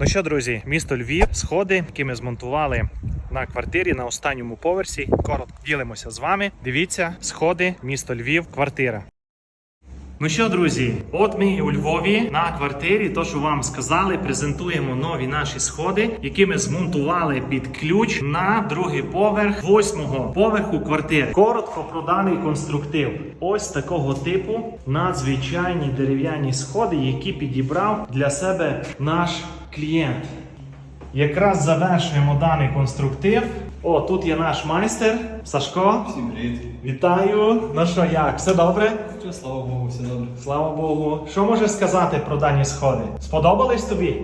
Ну що, друзі, місто Львів, сходи, які ми змонтували на квартирі на останньому поверсі. Коротко ділимося з вами. Дивіться, сходи, місто Львів, квартира. Ну що, друзі, от ми у Львові на квартирі, то що вам сказали, презентуємо нові наші сходи, які ми змонтували під ключ на другий поверх восьмого поверху квартири. Коротко про даний конструктив. Ось такого типу надзвичайні дерев'яні сходи, які підібрав для себе наш клієнт. Якраз завершуємо даний конструктив. О, тут є наш майстер Сашко. Всім привіт. Вітаю! Ну що, як? Все добре? Що, слава Богу, все добре. Слава Богу. Що можеш сказати про дані сходи? Сподобались тобі?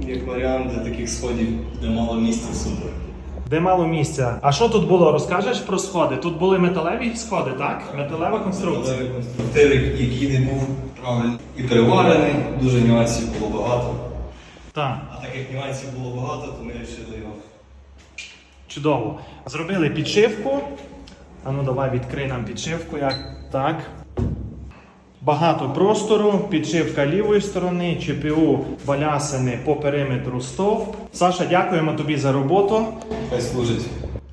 Як варіант для таких сходів, де мало місця, супер. Де мало місця. А що тут було? Розкажеш про сходи? Тут були металеві сходи, так? Металева конструкція. Але конструктив, який не був правильно і переварений, дуже нюансів було багато. Так, А так як нюансів було багато, то ми вирішили його. чудово. Зробили підшивку. А ну давай відкрий нам підшивку. Як так. Багато простору, підшивка лівої сторони, ЧПУ балясини по периметру стовп. Саша, дякуємо тобі за роботу. Хай служить.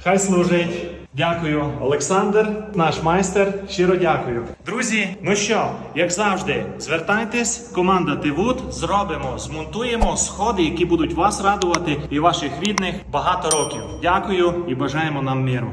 Хай служить. Дякую, Олександр, наш майстер. Щиро дякую. Друзі, ну що, як завжди, звертайтесь, команда Тивуд, зробимо, змонтуємо сходи, які будуть вас радувати і ваших рідних багато років. Дякую і бажаємо нам миру.